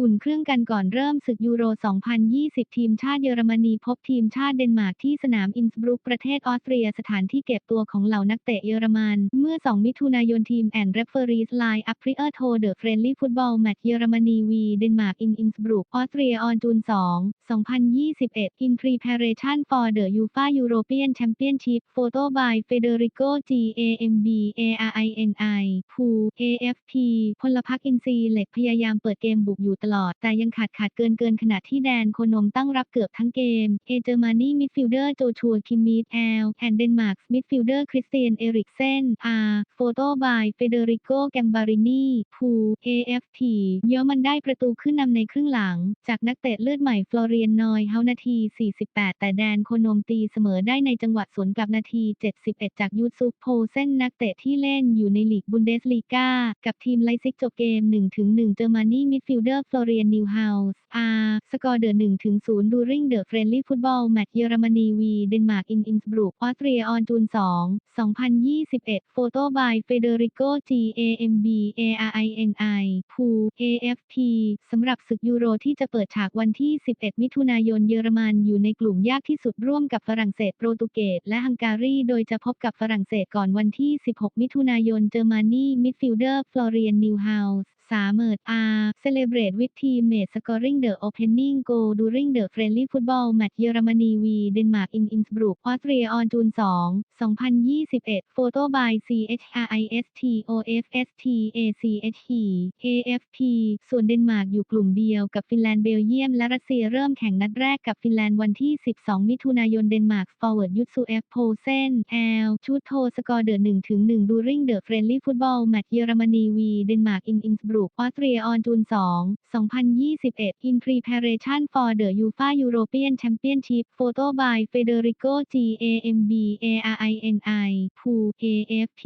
อุ่นเครื่องกันก่อนเริ่มศึกยูโร 2020 ทีมชาติเยอรมนีพบทีมชาติเดนมาร์กที่สนามอินสบรุกประเทศออสเตรียสถานที่เก็บตัวของเหล่านักเตะเยอรมัน เมื่อ 2 มิถุนายนทีมแอนด์เรฟเฟอรีสไลน์อัพพริเออร์โทเดอะเฟรนลี่ฟุตบอลแมตช์เยอรมนีวีเดนมาร์กอินอินสบรุกออสเตรียออนจูน 2 2021 in preparation for the UEFA European Championship photo by Federico G A M B A I N I ภู AFP พลพรรคอินทรีเหล็กพยายามเปิดเกมบุกอยู่ตลอด แต่ยังขาดขาดเกินเกินขณะที่แดนโคนมตั้งรับเกือบทั้งเกม เอเจอร์มานีมิดฟิลเดอร์โจชัวคิมมิดแอลแอนเดนมาร์กมิดฟิลเดอร์คริสเตียนเอริกเซนอาร์โฟโต้บายเฟเดริโกแกมบารินีภู AFP เยอรมันได้ประตูขึ้นนำในครึ่งหลัง จากนักเตะเลือดใหม่ฟลอเรียนนอยเฮานาที 48 แต่แดนโคนมตีเสมอได้ในจังหวะสวนกลับนาที 71 จากยูซุปโพเซนนักเตะที่เล่นอยู่ในลีกบุนเดสลีกากับทีมไลซิกจบเกม 1-1 เจอร์มานีมิดฟิลเดอร์ฟลอเรียนนิวเฮาส์อาร์สกอร์เดอร์1-0 ดูริงเดอะเฟรนลี่ฟุตบอลแมตช์เยอรมนีวีเดนมาร์กอินอินสบรุกออสเตรียออนจูน 2 2021 โฟโต้บายเฟเดริโก G A M B A R I N I ภู AFP สำหรับศึกยูโรที่จะเปิดฉากวันที่ 11 มิถุนายนเยอรมันอยู่ในกลุ่มยากที่สุดร่วมกับฝรั่งเศสโปรตุเกสและฮังการี โดยจะพบกับฝรั่งเศสก่อนวันที่ 16 มิถุนาายน เจอร์มานีมิดฟิลเดอร์ ฟลอเรียน นิวเฮาส์สามเมิดอาร์เซเลเบรตวิ t ทีมเมดสกอริงเดอะโอเพนนิ่งโกดูริงเดอะเฟรนลี่ฟุตบอลแมตช์เยอรมนีวีเดนมาร์กอินอินสบรุกออสเตรียออนจูน 2 2021 โฟโต้บาย C H R I S T O F S T A C H E A F P ส่วนเดนมาร์กอยู่กลุ่มเดียวกับฟินแลนด์เบลเยียมและรัสเซียเริ่มแข่งนัดแรกกับฟินแลนด์วันที่ 12 มิถุนายนเดนมาร์กฟอร์เวิร์ดยุทซูเอฟโพเซนแอลชูดโทสกอร์เดอร์1ถึง1ดูริงเดอะเฟรนลี่ฟุตบอลแมตช์เยอรมนีวีเดนมาร์กอินอินสบรุกออสเตรียออนจูน2 2021 in preparation for the UEFA European Championship photo by Federico G A M B A R I N I ภู AFP